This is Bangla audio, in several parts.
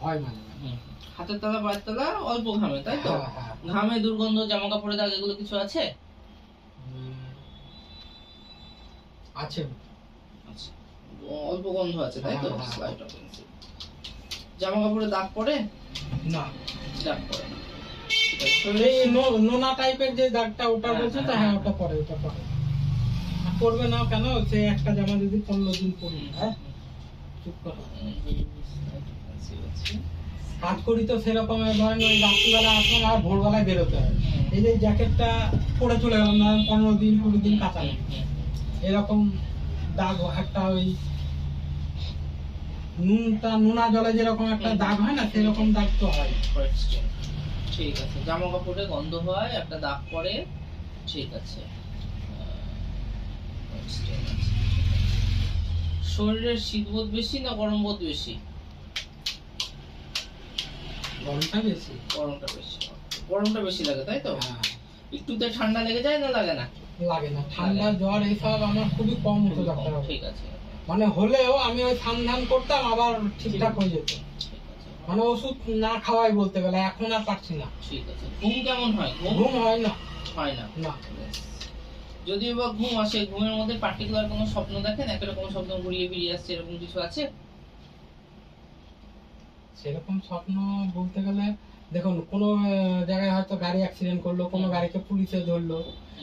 হয় মাঝে হাতের তলা পায়ের তলা অল্প ঘামে তাই তো? হ্যাঁ, হ্যাঁ। ঘামে দুর্গন্ধ জামা কাপড়ে দাগ এগুলো কিছু আছে? আছে। আচ্ছা। অল্প গন্ধ আছে তাই তো? হ্যাঁ, জামা কাপড়ে দাগ পড়ে? না। দাগ পড়ে না। নোনা টাইপের যে দাগটা ওটা বলছে তো হ্যাঁ। ওটা পরে ওটা পরে পড়বে না কেন? সে একটা জামা যদি পনেরো দিন পরি হ্যাঁ? চুপ করো। কাজ করি তো সেরকম ধরেন ওই রাত্রিবেলা আসলাম আর ভোরবেলায় বেরোতে হয়। এই যে জ্যাকেটটা পরে চলে গেলাম না পনেরো দিন কুড়ি দিন কাঁচা এরকম দাগ একটা ওই নুনটা নোনা জলে যেরকম একটা দাগ হয় না সেরকম দাগ তো হয়। ঠিক আছে। জামা কাপড়ে গন্ধ হয় একটা দাগ পড়ে ঠিক আছে। শরীরের শীত শীতবোধ বেশি না গরম বোধ বেশি? গরমটা বেশি। গরমটা বেশি। গরমটা বেশি লাগে তাই তো? হ্যাঁ, একটুতে ঠান্ডা লেগে যায় না লাগে না? লাগে না। ঠান্ডা জ্বর এইসব আমার খুবই কম হতো ডাক্তার ঠিক আছে। মানে হলেও আমি ওই সান্ধান করতাম আবার ঠিকঠাক হয়ে যেত। মানে ওষুধ না খাওয়াই বলতে গেলে এখন আর পারছি না। ঠিক আছে। ঘুম কেমন হয়? ঘুম? হয় না। হয় না। না। যদিও বা ঘুম আসে ঘুমের মধ্যে পার্টিকুলার কোনো স্বপ্ন দেখেন? একরকম স্বপ্ন ঘুরিয়ে ফিরিয়ে আসছে এরকম কিছু আছে? সেরকম স্বপ্ন বলতে গেলে দেখুন কোনো জায়গায় হয়তো গাড়ি অ্যাক্সিডেন্ট করল কোনো গাড়িকে পুলিশে ধরলো।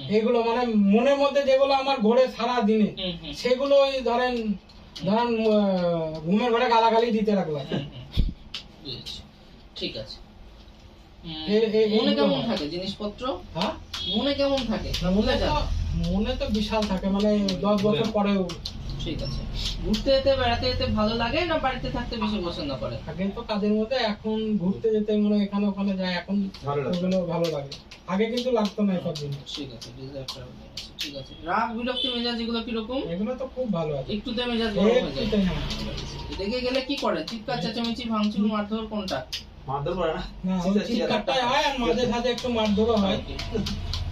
এগুলো মানে মনের মধ্যে যেগুলো আমার ঘোরে সারা দিনে হুম, হুম, সেগুলো ওই ধরেন ধরেন ঘুমের ঘরে গালাগালি দিতে লাগল। ঠিক আছে। মনে কেমন থাকে? জিনিসপত্র? হ্যাঁ? মনে কেমন থাকে? না মনে মনে তো বিশাল থাকে মানে দশ বছর পরেও। ঠিক আছে। ঘুরতে যেতে বেড়াতে যেতে ভালো লাগে না বাড়িতে থাকতে বেশি পছন্দ করে? আগে তো কাজের মধ্যে এখন ঘুরতে যেতে মনে হয় এখানে ওখানে যায় এখন ভালো লাগে। ওগুলো ভালো লাগে। আগে কিন্তু লাগতো না এসব জিনিস। ঠিক আছে ঠিক আছে। রাগ বিরক্তি মেজাজ এগুলো কীরকম? এগুলো তো খুব ভালো আছে। একটুতে মেজাজ গরম হয়ে যায়। রেগে গেলে কি করে? চিৎকার চেঁচামেচি ভাঙচুর মারধর কোনটা? মারধর করে না? চিৎকারটাই হয় আর মাঝে সাঝে একটু মারধরও হয়।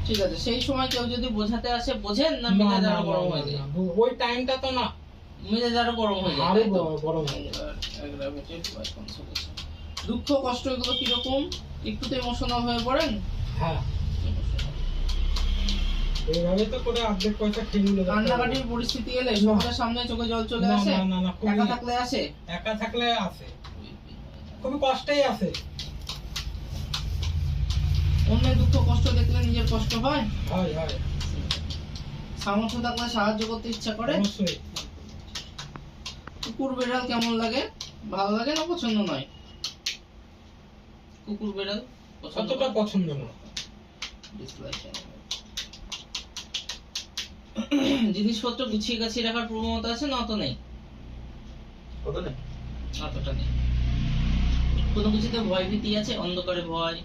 ঠিক আছে সেই সময় কেউ যদি বোঝাতে আসে বোঝেন না মেজাজ আরও গরম হয়ে যায়। ওই টাইমটা তো না। মেজাজ আরও গরম হয়ে যায় আরও তো? গরম হয়ে যায়। দুঃখ কষ্ট এগুলো কীরকম? একটুতে ইমোশনাল হয়ে পড়েন? হ্যাঁ। এইভাবে তো করে অর্ধেক পয়সা খেয়ে নিল কান্নাকাটির পরিস্থিতি এলে সামনে চোখে জল চলে আসে? না, না, না, একা থাকলে আসে? একা থাকলে আছে খুবই কষ্টেই আছে অন্যের দুঃখ কষ্ট দেখলে নিজের কষ্ট হয়? হয় হয়। সামর্থ্য থাকলে সাহায্য করতে ইচ্ছা করে? অবশ্যই। কুকুর বেড়াল কেমন লাগে? ভালো লাগে না পছন্দ নয়? কুকুর বেড়াল কতটা পছন্দ না ডিসলাইক জিনিসপত্র গুছিয়ে গাছিয়ে রাখার প্রবণতা আছে না অত নেই? কত নেই। অতটা নেই। কোনো কিছুতে ভয় ভীতি আছে? অন্ধকারে ভয়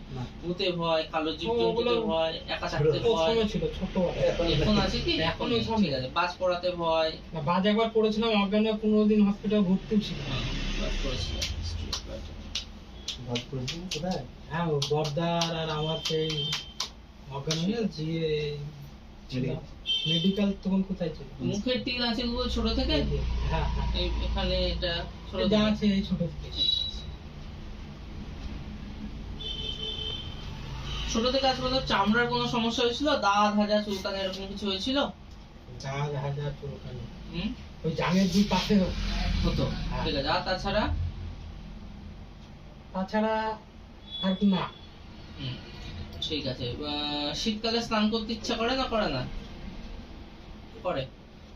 ভূতে ভয় কালো জীব জন্তুতে ভয় একা থাকতে ভয়। ছিল ছোট এখন আছে কি? এখন ওই সব ঠিক আছে। বাস পড়াতে ভয়। না বাজ একবার পড়েছিলাম অজ্ঞান হয়ে পনেরো দিন হসপিটাল ভর্তি ছিল। হ্যাঁ, বাস পড়েছিল। ভাত করেছি কোথায়? হ্যাঁ ও বর্দার আর আমার সেই অজ্ঞান হয়ে Medical। মেডিকেল তখন কোথায় ছিল? মুখের টিল আছে ছোট থেকে? হ্যাঁ হ্যাঁ। এখানে এটা ছোট যা। আছে ছোট থেকে। ছোট থেকে আজ পর্যন্ত চামড়ার কোনো সমস্যা হয়েছিল? দাঁত হাজা চুলকানি এরকম কিছু হয়েছিল? যা হাজার চুলকানি। হুম? ওই জাঙের দুই পাশে হতো। হ্যাঁ। ঠিক আছে। আর তাছাড়া? তাছাড়া আর কি না ঠিক আছে। শীতকালে স্নান করতে ইচ্ছা করে না করে না? করে।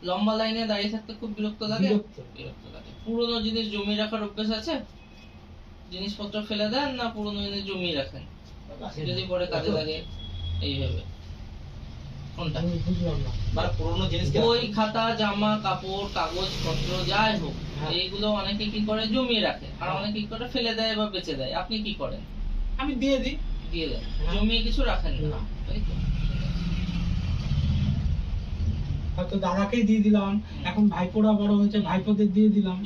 লম্বা লাইনে দাঁড়িয়ে থাকতে খুব বিরক্ত লাগে। বিরক্ত লাগে। পুরনো জিনিস জমিয়ে রাখার অভ্যাস আছে? জিনিসপত্র ফেলে দেন না পুরনো জিনিস জমিয়ে রাখেন? যদি পরে কাজে লাগে এইভাবে। কোনটা? মানে পুরোনো জিনিস বই খাতা জামা কাপড় কাগজ পত্র যাই হোক হ্যাঁ। এইগুলো অনেকে কি করে? জমিয়ে রাখে। আর হ্যাঁ। অনেকে কি করে? ফেলে দেয় বা বেচে দেয়। আপনি কি করেন? আমি দিয়ে দিই। দিয়ে দেন। হ্যাঁ। জমিয়ে কিছু রাখেন না। না। তাই তো? হয়তো দাদাকেই দিয়ে দিলাম। এখন ভাইপোরা বড় হয়েছে ভাইপোদের দিয়ে দিলাম।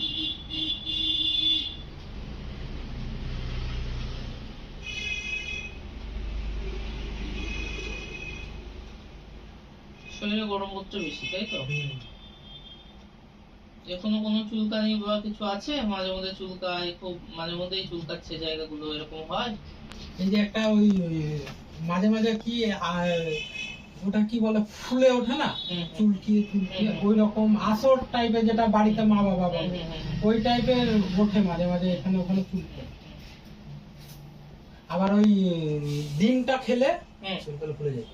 শরীরে গরম করতে বেশি তাই তো? এখনও কোনো চুলকানি বা কিছু আছে? মাঝে মধ্যে চুলকায় খুব মাঝে মধ্যেই চুলকাচ্ছে জায়গাগুলো এরকম হয়? এই যে একটা ওই মাঝে মাঝে কি ওটা কি বলে ফুলে ওঠে না। চুলকিয়ে চুলকিয়ে হুম, হুম। ওই রকম আসর টাইপের যেটা বাড়িতে মা বাবা বলে। ওই টাইপের ওঠে মাঝে মাঝে এখানে ওখানে চুলকে। আবার ওই ডিমটা খেলে। চুলকালে ফুলে যায়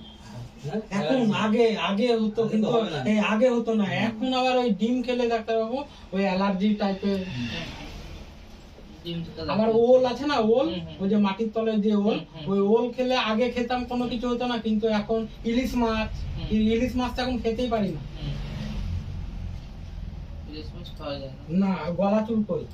হ্যাঁ? এখন আগে আগে হতো কিন্তু হবে না। এই আগে হতো না এখন আবার ওই ডিম খেলে ডাক্তারবাবু ওই অ্যালার্জি টাইপের দেখো। ওল আছে না ওল। ওই যে মাটির তলে যে ওল। ওই ওল খেলে আগে খেতাম কোনো কিছু হতো না কিন্তু এখন ইলিশ মাছ ইলিশ মাছটা এখন খেতেই পারি না হুম। ইলিশ মাছ না না গলা চুলকোই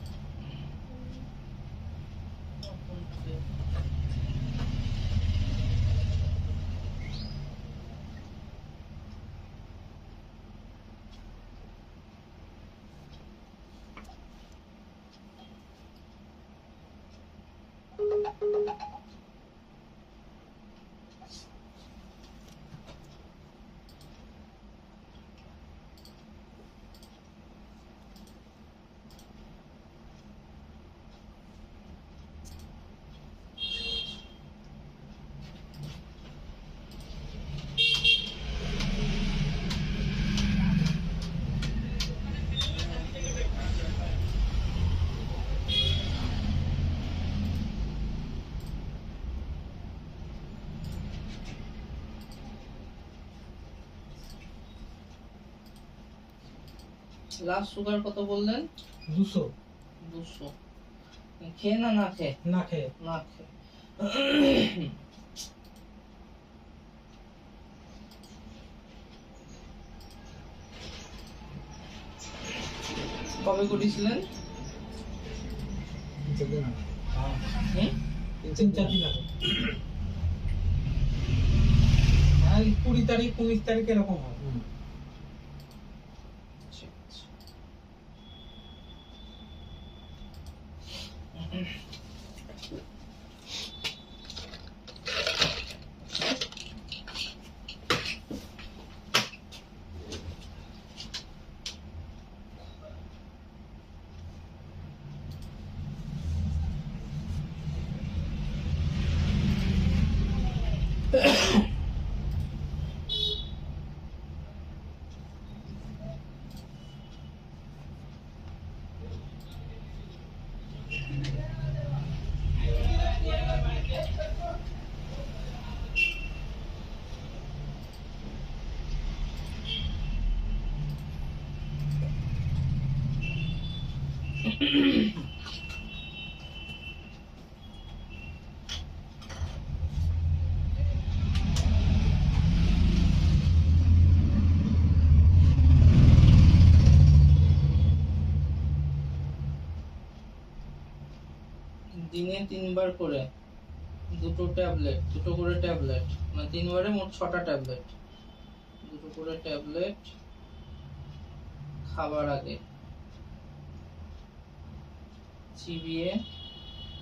লাস্ট সুগার কত বললেন? দুশো। দুশো। খেয়ে না না খেয়ে? না খেয়ে। না খেয়ে। কবে করেছিলেন তিন চার দিন আগে। এই কুড়ি তারিখ উনিশ তারিখ এরকম হয়। Ugh. দিনে তিনবার করে দুটো ট্যাবলেট, দুটো করে ট্যাবলেট মানে তিনবারে মোট ছটা ট্যাবলেট। দুটো করে ট্যাবলেট খাবার আগে। सी बी ए